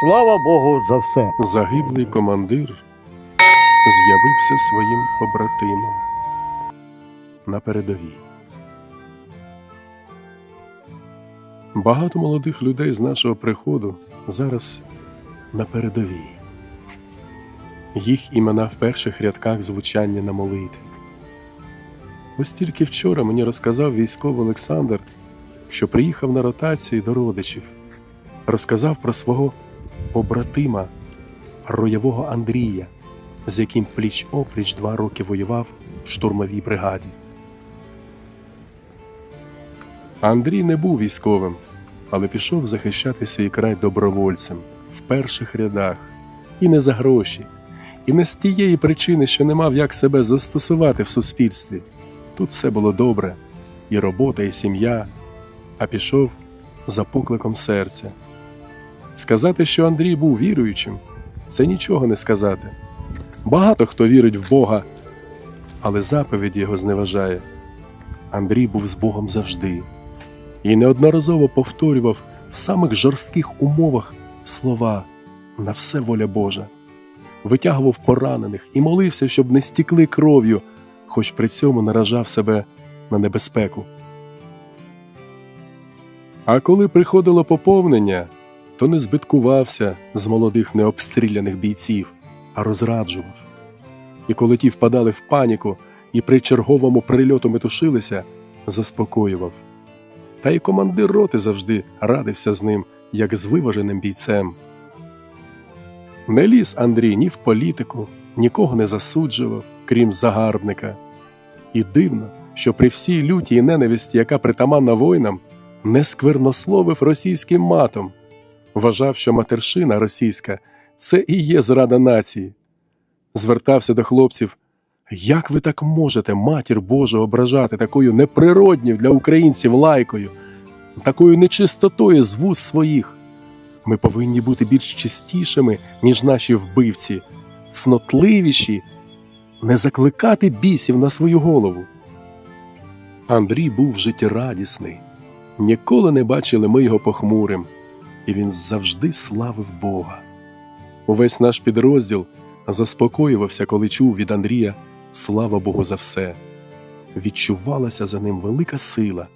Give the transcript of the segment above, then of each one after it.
Слава Богу за все. Загиблий командир з'явився своїм побратимом на передовій. Багато молодих людей з нашого приходу зараз на передовій. Їх імена в перших рядках звучання на молитві. Ось тільки вчора мені розказав військовий Олександр, що приїхав на ротацію до родичів, розказав про свого побратима роєвого Андрія, з яким пліч опліч два роки воював в штурмовій бригаді. Андрій не був військовим, але пішов захищати свій край добровольцем в перших рядах, і не за гроші, і не з тієї причини, що не мав як себе застосувати в суспільстві. Тут все було добре, і робота, і сім'я, а пішов за покликом серця. Сказати, що Андрій був віруючим, це нічого не сказати. Багато хто вірить в Бога, але заповіді його зневажає. Андрій був з Богом завжди і неодноразово повторював в самих жорстких умовах слова на все воля Божа, витягував поранених і молився, щоб не стікли кров'ю, хоч при цьому наражав себе на небезпеку. А коли приходило поповнення, то не збиткувався з молодих необстріляних бійців, а розраджував. І коли ті впадали в паніку і при черговому прильоту метушилися, заспокоював. Та й командир роти завжди радився з ним, як з виваженим бійцем. Не ліз Андрій ні в політику, нікого не засуджував, крім загарбника. І дивно, що при всій лютій ненависті, яка притаманна воїнам, не сквернословив російським матом, вважав, що матершина російська це і є зрада нації. Звертався до хлопців. Як ви так можете матір Божу ображати такою неприродньою для українців лайкою, такою нечистотою з вуз своїх? Ми повинні бути більш чистішими, ніж наші вбивці, цнотливіші, не закликати бісів на свою голову. Андрій був життєрадісний. Ніколи не бачили ми його похмурим, і він завжди славив Бога. Увесь наш підрозділ заспокоювався, коли чув від Андрія слава Богу за все. Відчувалася за ним велика сила.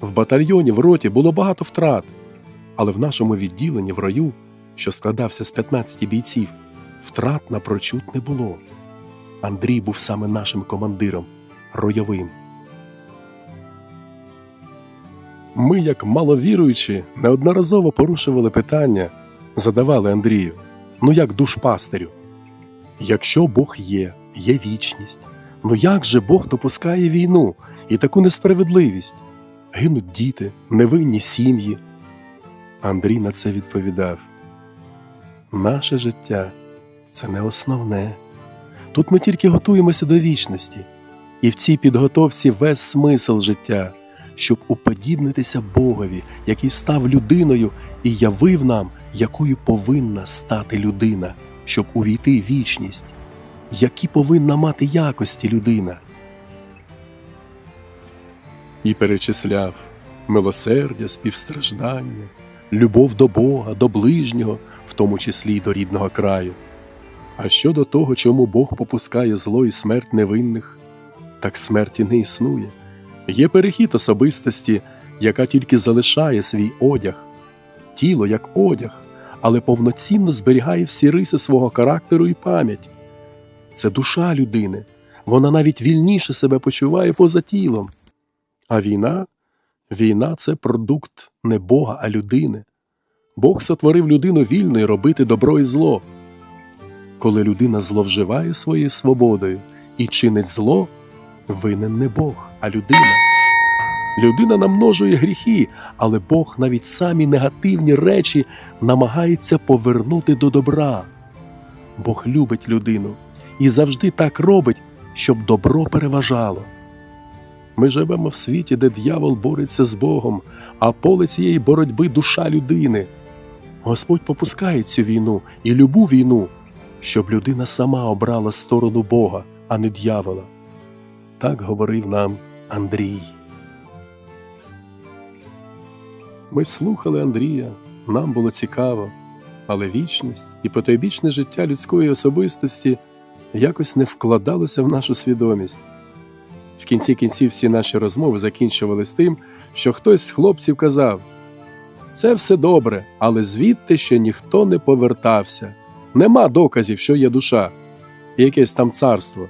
В батальйоні в роті було багато втрат, але в нашому відділенні в рою, що складався з 15 бійців, втрат напрочуд не було. Андрій був саме нашим командиром, ройовим. Ми, як маловіруючі, неодноразово порушували питання, задавали Андрію, ну як душпастирю. Якщо Бог є, є вічність, ну як же Бог допускає війну і таку несправедливість? Гинуть діти, невинні сім'ї. Андрій на це відповідав: Наше життя це не основне. Тут ми тільки готуємося до вічності, і в цій підготовці весь смисл життя, щоб уподібнитися Богові, який став людиною і явив нам, якою повинна стати людина, щоб увійти вічність, які повинна мати якості людина. І перечисляв милосердя, співстраждання, любов до Бога, до ближнього, в тому числі й до рідного краю. А щодо того, чому Бог попускає зло і смерть невинних, так смерті не існує. Є перехід особистості, яка тільки залишає свій одяг, тіло як одяг, але повноцінно зберігає всі риси свого характеру і пам'ять. Це душа людини, вона навіть вільніше себе почуває поза тілом. А війна війна це продукт не Бога, а людини. Бог сотворив людину вільною робити добро і зло. Коли людина зловживає своєю свободою і чинить зло, винен не Бог, а людина. Людина намножує гріхи, але Бог навіть самі негативні речі намагається повернути до добра. Бог любить людину і завжди так робить, щоб добро переважало. Ми живемо в світі, де дьявол бореться з Богом, а поле цієї боротьби душа людини. Господь попускає цю війну і любу війну, щоб людина сама обрала сторону Бога, а не дьявола. Так говорив нам Андрій. Ми слухали Андрія, нам було цікаво. але вічність і потойбічне життя людської особистості якось не вкладалося в нашу свідомість. В кінці кінців всі наші розмови закінчувались тим, що хтось з хлопців казав: це все добре, але звідти ще ніхто не повертався. Нема доказів, що є душа, і якесь там царство.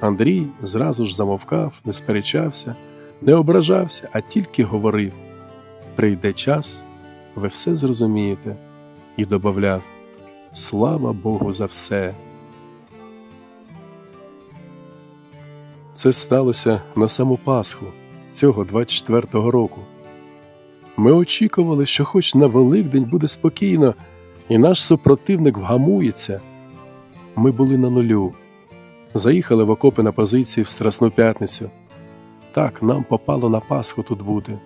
Андрій зразу ж замовкав, не сперечався, не ображався, а тільки говорив: прийде час, ви все зрозумієте, і додавав Слава Богу за все. Це сталося на саму Пасху цього 24-го року. Ми очікували, що хоч на Великдень буде спокійно, і наш супротивник вгамується. Ми були на нулю. Заїхали в окопи на позиції в Страсну п'ятницю. Так, нам попало на Пасху тут бути.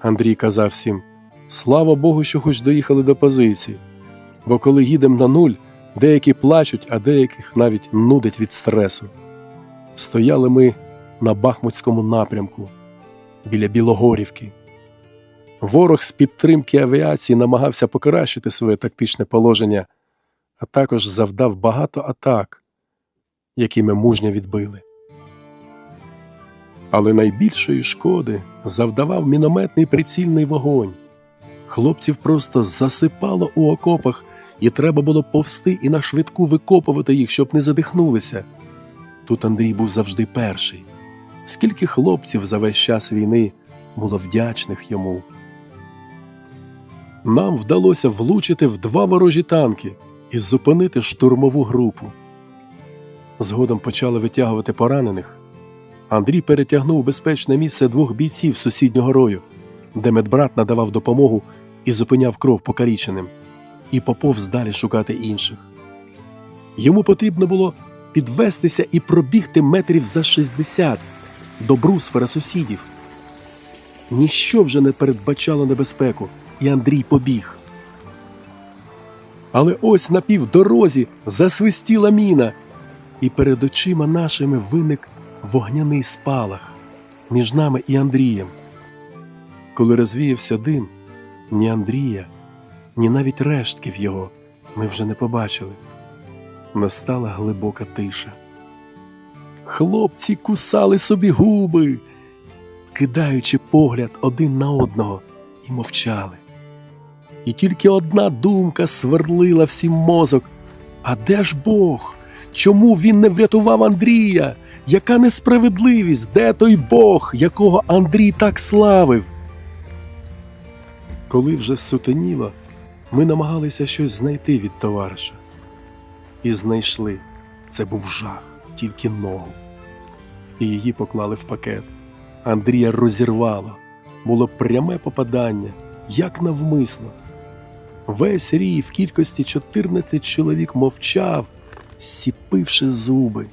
Андрій казав всім: Слава Богу, що хоч доїхали до позиції. Бо коли їдемо на нуль, деякі плачуть, а деяких навіть нудить від стресу. Стояли ми на Бахмутському напрямку біля Білогорівки. Ворог з підтримки авіації намагався покращити своє тактичне положення, а також завдав багато атак, які ми мужньо відбили. Але найбільшої шкоди завдавав мінометний прицільний вогонь. Хлопців просто засипало у окопах, і треба було повсти і на швидку викопувати їх, щоб не задихнулися. Тут Андрій був завжди перший. Скільки хлопців за весь час війни було вдячних йому. Нам вдалося влучити в два ворожі танки і зупинити штурмову групу. Згодом почали витягувати поранених. Андрій перетягнув безпечне місце двох бійців сусіднього рою, де медбрат надавав допомогу і зупиняв кров покаліченим, і поповз далі шукати інших. Йому потрібно було підвестися і пробігти метрів за 60 до брусфера сусідів. Ніщо вже не передбачало небезпеку, і Андрій побіг. Але ось на півдорозі засвистіла міна, і перед очима нашими виник вогняний спалах між нами і Андрієм. Коли розвіявся дим, ні Андрія, ні навіть рештків його ми вже не побачили. Настала глибока тиша. Хлопці кусали собі губи, кидаючи погляд один на одного, і мовчали. І тільки одна думка сверлила всім мозок. А де ж Бог? Чому він не врятував Андрія? Яка несправедливість? Де той Бог, якого Андрій так славив? Коли вже сутеніло, ми намагалися щось знайти від товариша. І знайшли. Це був жах, тільки ногу. І її поклали в пакет. Андрія розірвало. Було пряме попадання, як навмисно. Весь рій в кількості 14 чоловік мовчав, сіпивши зуби.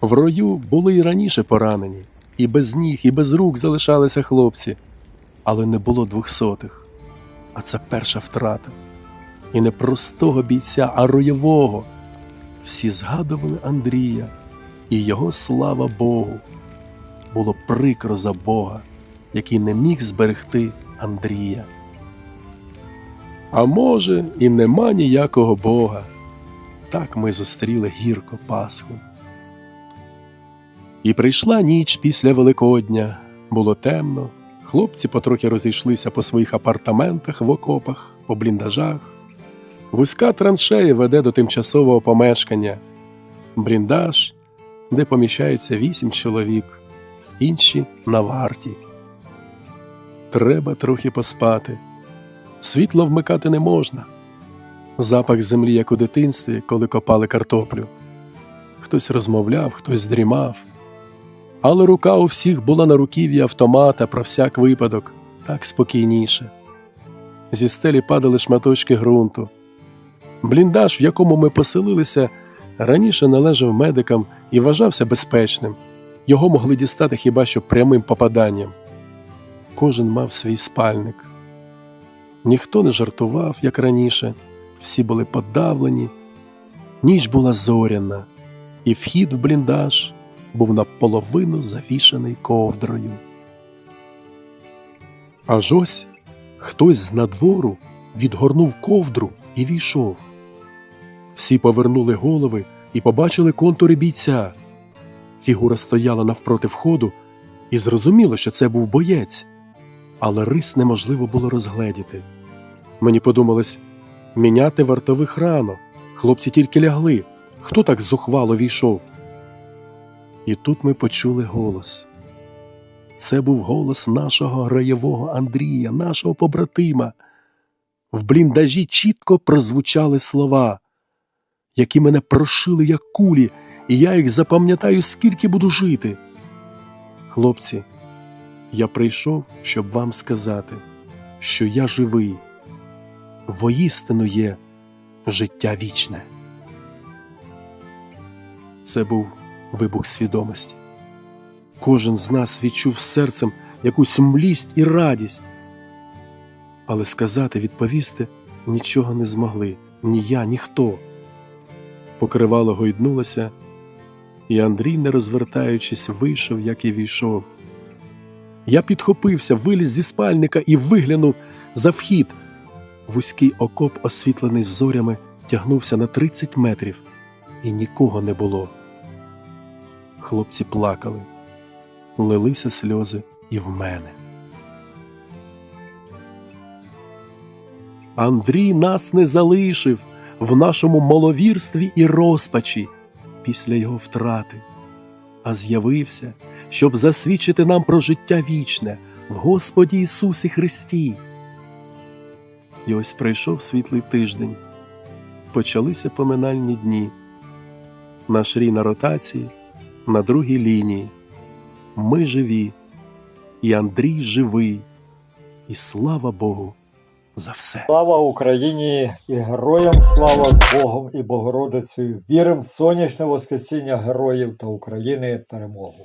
В рою були й раніше поранені, і без ніг, і без рук залишалися хлопці, але не було двохсотих. А це перша втрата. І не простого бійця, а роєвого. Всі згадували Андрія і його слава Богу. Було прикро за Бога, який не міг зберегти Андрія. А може, і нема ніякого Бога. Так ми зустріли гірко Пасху. І прийшла ніч після Великодня. Було темно. Хлопці потрохи розійшлися по своїх апартаментах в окопах, по бліндажах. Вузька траншея веде до тимчасового помешкання, бліндаж, де поміщається вісім чоловік, інші на варті. Треба трохи поспати. Світло вмикати не можна. Запах землі, як у дитинстві, коли копали картоплю. Хтось розмовляв, хтось дрімав. Але рука у всіх була на руків'ї автомата про всяк випадок, так спокійніше. Зі стелі падали шматочки ґрунту. Бліндаж, в якому ми поселилися, раніше належав медикам і вважався безпечним. Його могли дістати хіба що прямим попаданням. Кожен мав свій спальник. Ніхто не жартував, як раніше, всі були подавлені. Ніч була зоряна, і вхід в бліндаж був наполовину завішаний ковдрою. Аж ось хтось з надвору відгорнув ковдру і війшов. Всі повернули голови і побачили контури бійця. Фігура стояла навпроти входу, і зрозуміло, що це був боєць, але рис неможливо було розгледіти. Мені подумалось, міняти вартових рано. Хлопці тільки лягли. Хто так зухвало війшов? І тут ми почули голос. Це був голос нашого граєвого Андрія, нашого побратима. В бліндажі чітко прозвучали слова, які мене прошили як кулі, і я їх запам'ятаю, скільки буду жити. Хлопці, я прийшов, щоб вам сказати, що я живий, воістину є життя вічне. Це був вибух свідомості. Кожен з нас відчув серцем якусь млість і радість. Але сказати, відповісти нічого не змогли ні я, ніхто. Покривало гойднулося, і Андрій, не розвертаючись, вийшов, як і війшов. Я підхопився, виліз зі спальника і виглянув за вхід. Вузький окоп, освітлений зорями, тягнувся на 30 метрів, і нікого не було. Хлопці плакали, лилися сльози і в мене. Андрій нас не залишив в нашому маловірстві і розпачі після його втрати, а з'явився, щоб засвідчити нам про життя вічне в Господі Ісусі Христі. І ось прийшов світлий тиждень, почалися поминальні дні. Наш рій на ротації, на другій лінії. Ми живі, і Андрій живий, і слава Богу за все. Слава Україні і героям слава з Богом і Богородицею. Віримо в сонячне Воскресіння героїв та України перемогу.